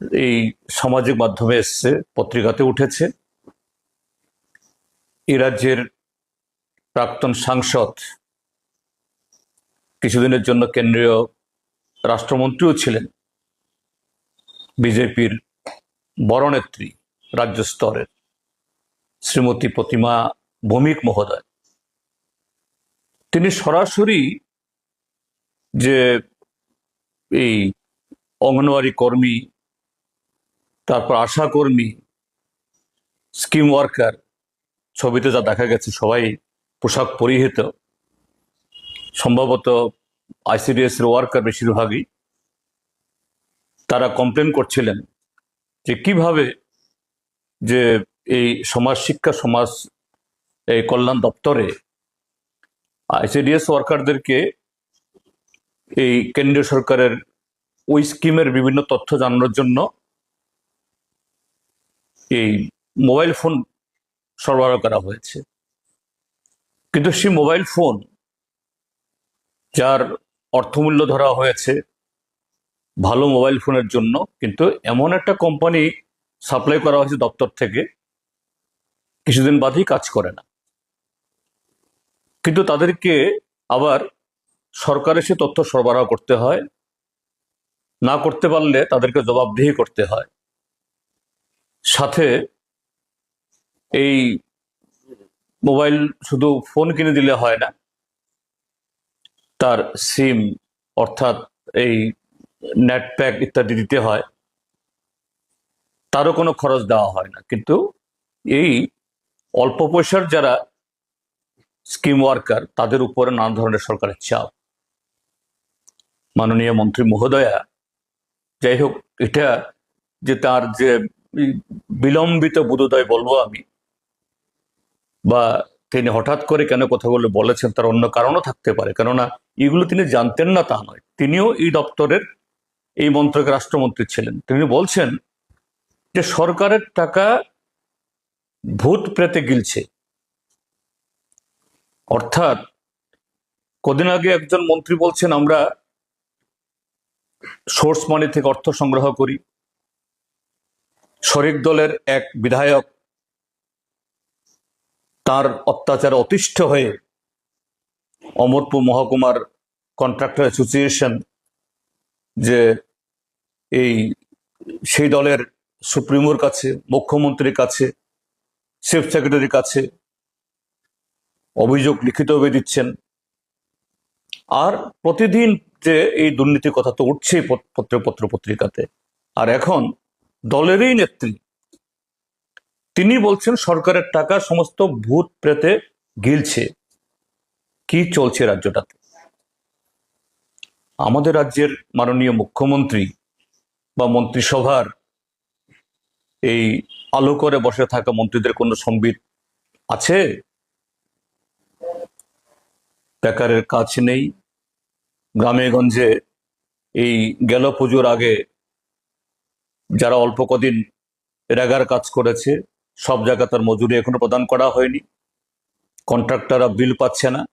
এই সামাজিক মাধ্যমে এসছে, পত্রিকাতে উঠেছে। এ রাজ্যের প্রাক্তন সাংসদ কিছুদিনের জন্য কেন্দ্রীয় রাষ্ট্রমন্ত্রীও ছিলেন, বিজেপির বড় নেত্রী রাজ্য স্তরের শ্রীমতী প্রতিমা ভৌমিক মহোদয়। তিনি সরাসরি যে এই অঙ্গনওয়াড়ি কর্মী তারপর আশা কর্মী স্কিম ওয়ার্কার ছবিতে যা দেখা গেছে সবাই পোশাক পরিহিত। সম্ভবত আইসিডিএস এর ওয়ার্কার বেশিরভাগই তারা কমপ্লেন করছিলেন যে কীভাবে যে এই সমাজ শিক্ষা সমাজ, এই কল্যাণ দপ্তরে আইসিডিএস ওয়ার্কারদেরকে এই কেন্দ্রীয় সরকারের ওই স্কিমের বিভিন্ন তথ্য জানানোর জন্য এই মোবাইল ফোন সরবরাহ করা হয়েছে। কিন্তু সেই মোবাইল ফোন যার অর্থমূল্য ধরা হয়েছে ভালো মোবাইল ফোনের জন্য, কিন্তু এমন একটা কোম্পানি সাপ্লাই করা হয়েছে দপ্তর থেকে, কিছুদিন বাদেই কাজ করে না। কিন্তু তাদেরকে আবার সরকারের সে তথ্য সরবরাহ করতে হয়, না করতে পারলে তাদেরকে জবাবদিহি করতে হয়। সাথে এই মোবাইল শুধু ফোন কিনে দিলে হয় না, তার সিম অর্থাৎ এই নেট প্যাক ইত্যাদি দিতে হয়, তারও কোনো খরচ দেওয়া হয় না। কিন্তু এই অল্প পয়সার যারা স্কিম ওয়ার্কার তাদের উপরে নানা ধরনের সরকারের চাপ। মাননীয় মন্ত্রী মহোদয়া, যাই হোক, এটা যে তার যে বিলম্বিত বোধোদয় বলব আমি। বা তিনি হঠাৎ করে কেন কথাগুলো বলেছেন তার অন্য কারণও থাকতে পারে। কেননা এগুলো তিনি জানতেন না তা নয়। তিনিও এই দপ্তরের এই মন্ত্রকের রাষ্ট্রমন্ত্রী ছিলেন। তিনি বলছেন যে সরকারের টাকা ভূত প্রেতে গিলছে। অর্থাৎ কদিন আগে একজন মন্ত্রী বলছেন, আমরা সোর্স মানি থেকে অর্থ সংগ্রহ করি। শরিক দলের এক বিধায়ক তার অত্যাচারে অতিষ্ঠ হয়ে অমরপুর মহকুমার কন্ট্রাক্টর অ্যাসোসিয়েশন যে এই সেই দলের সুপ্রিমোর কাছে, মুখ্যমন্ত্রীর কাছে চিফ সেক্রেটারির কাছে অভিযোগ লিখিতভাবে দিচ্ছেন। আর প্রতিদিন যে এই দুর্নীতির কথা তো উঠছেই পত্র পত্র পত্রিকাতে। আর এখন দলেরই নেত্রী। তিনি বলছেন, সরকারের টাকা সমস্ত ভূত প্রেতে গিলছে। কি চলছে রাজ্যটাতে? আমাদের রাজ্যের মাননীয় মুখ্যমন্ত্রী বা মন্ত্রিসভার এই আলো করে বসে থাকা মন্ত্রীদের কোনো সম্বিত আছে? বেকারের কাজ নেই। গ্রামে গঞ্জে এই গেল পুজোর আগে যারা অল্প কদিন রেগার কাজ করেছে, সব জায়গা তার মজুরি এখনও প্রদান করা হয়নি। কন্ট্রাক্টররা বিল পাচ্ছে না।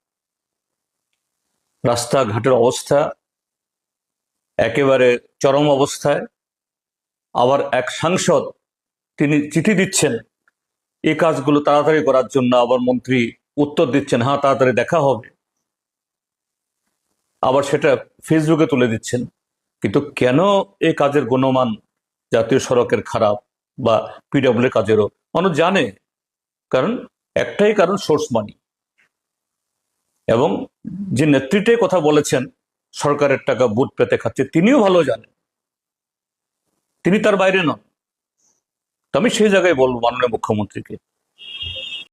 রাস্তাঘাটের অবস্থা একেবারে চরম অবস্থায়। আবার এক সাংসদ তিনি চিঠি দিচ্ছেন, এ কাজগুলো তাড়াতাড়ি করার জন্য আবার মন্ত্রী উত্তর দিচ্ছেন হ্যাঁ তাড়াতাড়ি দেখা হবে। আবার সেটা ফেসবুকে তুলে দিচ্ছেন। কিন্তু কেন এ কাজের গুণমান জাতীয় সড়কের খারাপ বা পিডব্লিউ কাজেরও। মানুষ জানে, কারণ একটাই কারণ সোর্স মানি এবং যে নেতৃত্বে কথা বলেছেন, সরকারের টাকা বুট পেতে খাচ্ছে, তিনিও ভালো জানেন। তিনি তার বাইরে নন। তো আমি সেই জায়গায় বলব মাননীয় মুখ্যমন্ত্রীকে।